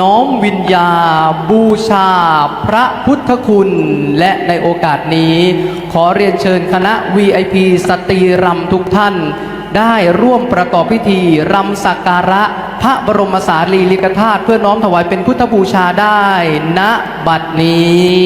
น้อมวิญญาบูชาพระพุทธคุณและในโอกาสนี้ ขอเรียนเชิญคณะ VIP สตรีรำทุกท่าน ได้ร่วมประกอบพิธีรำสักการะ พระบรมสารีริกธาตุเพื่อน้อมถวายเป็นพุทธบูชาได้ณบัดนี้